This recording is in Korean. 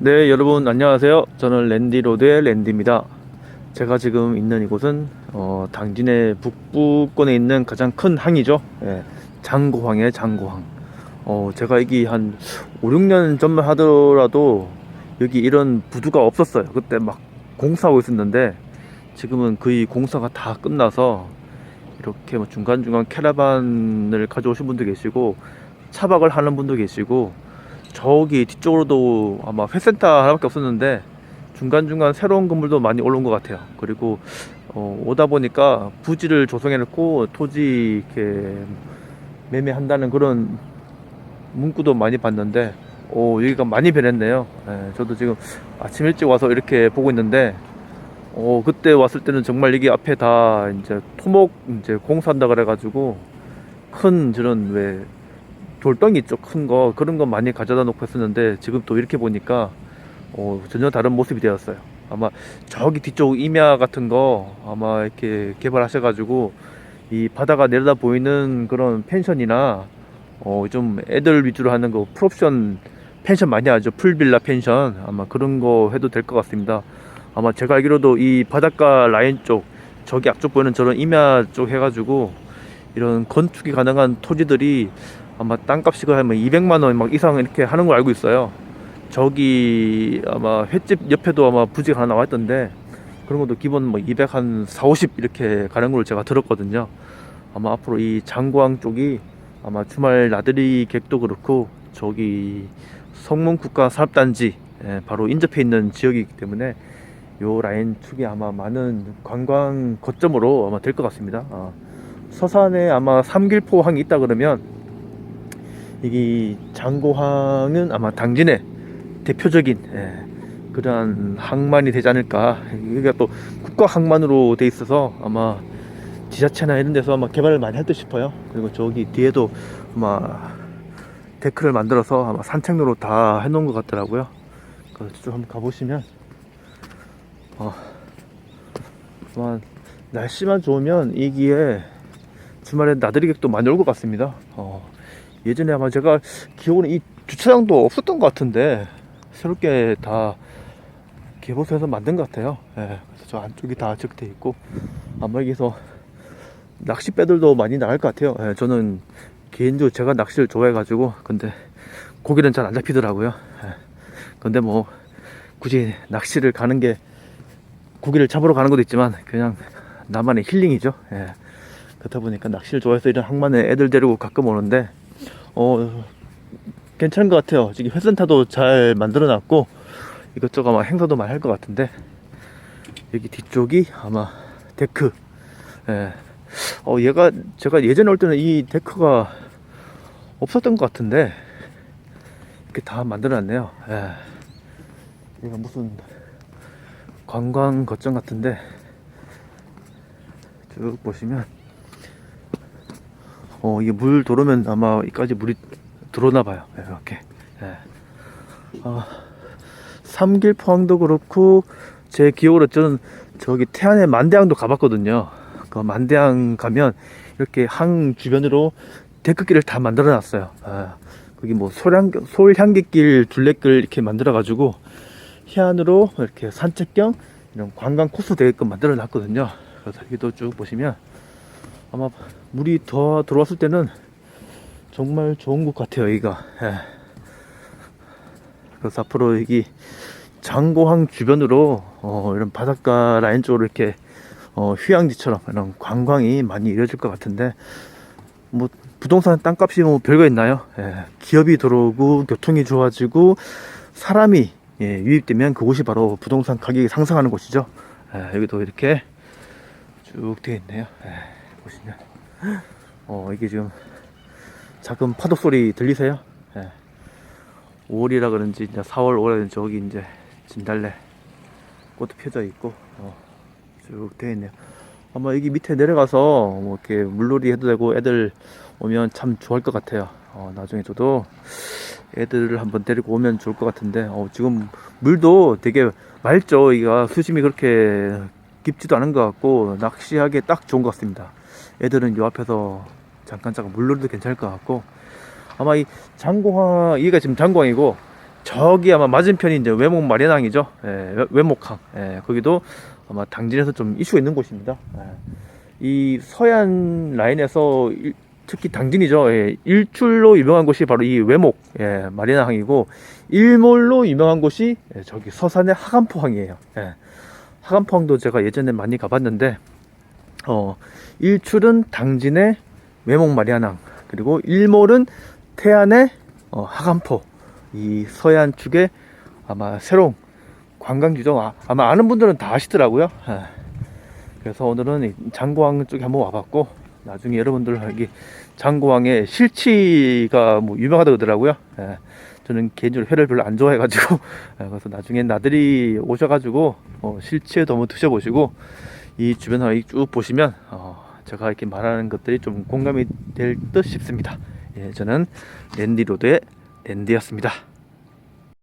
네, 여러분 안녕하세요. 저는 랜디로드의 랜디입니다. 제가 지금 있는 이곳은 어, 당진의 북부권에 있는 가장 큰 항이죠. 예, 장고항이에요, 장고항. 어, 제가 여기 한 5, 6년 전만 하더라도 여기 이런 부두가 없었어요. 그때 막 공사하고 있었는데 지금은 거의 공사가 다 끝나서 이렇게 뭐 중간중간 캐러반을 가져오신 분도 계시고 차박을 하는 분도 계시고 저기 뒤쪽으로도 아마 회센터 하나밖에 없었는데 중간중간 새로운 건물도 많이 올라온 것 같아요. 그리고 어, 오다 보니까 부지를 조성해놓고 토지 이렇게 매매한다는 그런 문구도 많이 봤는데 오, 여기가 많이 변했네요. 예, 저도 지금 아침 일찍 와서 이렇게 보고 있는데 어, 그때 왔을 때는 정말 여기 앞에 다 이제 토목 이제 공사한다 그래가지고 큰 저런 왜 돌덩이 있죠 큰 거 그런 거 많이 가져다 놓고 했었는데 지금 또 이렇게 보니까 어, 전혀 다른 모습이 되었어요. 아마 저기 뒤쪽 임야 같은 거 아마 이렇게 개발하셔 가지고 이 바다가 내려다 보이는 그런 펜션이나 어, 좀 애들 위주로 하는 거 풀옵션 펜션 많이 하죠. 풀빌라 펜션. 아마 그런 거 해도 될 것 같습니다. 아마 제가 알기로도 이 바닷가 라인 쪽 저기 앞쪽 보이는 저런 임야 쪽 해가지고 이런 건축이 가능한 토지들이 아마 땅값이 뭐 200만 원 막 이상 이렇게 하는 걸 알고 있어요. 저기 아마 횟집 옆에도 아마 부지가 하나 나와 있던데 그런 것도 기본 뭐 200, 한 4, 50 이렇게 가는 걸 제가 들었거든요. 아마 앞으로 이 장광 쪽이 아마 주말 나들이 객도 그렇고 저기 성문국가 산업단지 예, 바로 인접해 있는 지역이기 때문에 요 라인 축이 아마 많은 관광 거점으로 아마 될 것 같습니다. 아, 서산에 아마 삼길포 항이 있다 그러면 이게 장고항은 아마 당진의 대표적인 예, 그러한 항만이 되지 않을까. 여기가 또 국가 항만으로 돼 있어서 아마 지자체나 이런 데서 아마 개발을 많이 할 듯 싶어요. 그리고 저기 뒤에도 아마 데크를 만들어서 아마 산책로로 다 해놓은 것 같더라고요. 그래서 쭉 한번 가보시면 어, 아마 날씨만 좋으면 이기에 주말에 나들이객도 많이 올 것 같습니다. 어, 예전에 아마 제가 기억으로 이 주차장도 없었던 것 같은데 새롭게 다 개보수해서 만든 것 같아요. 예, 그래서 저 안쪽이 다 적돼 있고 아마 여기서 낚싯배들도 많이 나갈 것 같아요. 예, 저는 개인적으로 제가 낚시를 좋아해가지고 근데 고기는 잘 안 잡히더라고요. 예, 근데 뭐 굳이 낚시를 가는 게 고기를 잡으러 가는 것도 있지만 그냥 나만의 힐링이죠. 예. 그렇다 보니까 낚시를 좋아해서 이런 항만에 애들 데리고 가끔 오는데 어 괜찮은 것 같아요. 지금 회센터도 잘 만들어 놨고 이것저것 아마 행사도 많이 할 것 같은데 여기 뒤쪽이 아마 데크. 예. 어 얘가 제가 예전에 올 때는 이 데크가 없었던 것 같은데 이렇게 다 만들어 놨네요. 예. 얘가 무슨 관광 거점 같은데 쭉 보시면 어 이게 물 들어오면 아마 이까지 물이 들어오나 봐요. 이렇게. 예. 어, 삼길 포항도 그렇고 제 기억으로 저는 저기 태안의 만대항도 가봤거든요. 그 만대항 가면 이렇게 항 주변으로 데크길을 다 만들어 놨어요. 아, 거기 뭐 솔향, 솔향객길 둘레길 이렇게 만들어 가지고 해안으로 이렇게 산책 겸 이런 관광 코스 되게끔 만들어 놨거든요. 그래서 여기도 쭉 보시면 아마 물이 더 들어왔을 때는 정말 좋은 곳 같아요, 여기가. 예. 그래서 앞으로 여기 장고항 주변으로 어, 이런 바닷가 라인 쪽으로 이렇게 어, 휴양지처럼 이런 관광이 많이 이루어질 것 같은데 뭐 부동산 땅값이 뭐 별거 있나요? 예. 기업이 들어오고 교통이 좋아지고 사람이 예, 유입되면 그곳이 바로 부동산 가격이 상승하는 곳이죠. 예, 여기도 이렇게 쭉 되어 있네요. 예, 보시면 어 이게 지금 작은 파도 소리 들리세요? 예. 5월이라 그런지 이제 4월 5월에 저기 이제 진달래 꽃도 펴져 있고 어, 쭉 되어 있네요. 아마 여기 밑에 내려가서 뭐 이렇게 물놀이 해도 되고 애들 오면 참 좋아할 것 같아요. 어, 나중에 저도 애들을 한번 데리고 오면 좋을 것 같은데 어, 지금 물도 되게 맑죠. 이가 수심이 그렇게 깊지도 않은 것 같고 낚시하기에 딱 좋은 것 같습니다. 애들은 요 앞에서 잠깐 잠깐 물놀이도 괜찮을 것 같고 아마 이 장고항 여기가 지금 장고항이고 저기 아마 맞은편이 이제 외목 마련항이죠. 예, 외- 외목항. 예, 거기도 아마 당진에서 좀 이슈가 있는 곳입니다. 예. 이 서해안 라인에서 일- 특히 당진이죠. 예, 일출로 유명한 곳이 바로 이 외목 예, 마련항이고 일몰로 유명한 곳이 예, 저기 서산의 하간포항이에요. 예. 하간포항도 제가 예전에 많이 가봤는데 어, 일출은 당진의 외목 마련항 그리고 일몰은 태안의 어, 하간포 이 서해안 축에 아마 새로운 관광지죠. 아, 아마 아는 분들은 다 아시더라고요. 예. 그래서 오늘은 이 장고항 쪽에 한번 와봤고 나중에 여러분들 여기 장고항의 실치가 뭐 유명하다 그러더라고요. 예. 저는 개인적으로 회를 별로 안 좋아해가지고 예, 그래서 나중에 나들이 오셔가지고 어, 실치에도 한번 드셔보시고 이 주변 하쭉 보시면 어, 제가 이렇게 말하는 것들이 좀 공감이 될 듯 싶습니다. 예, 저는 랜디로드의 랜디였습니다.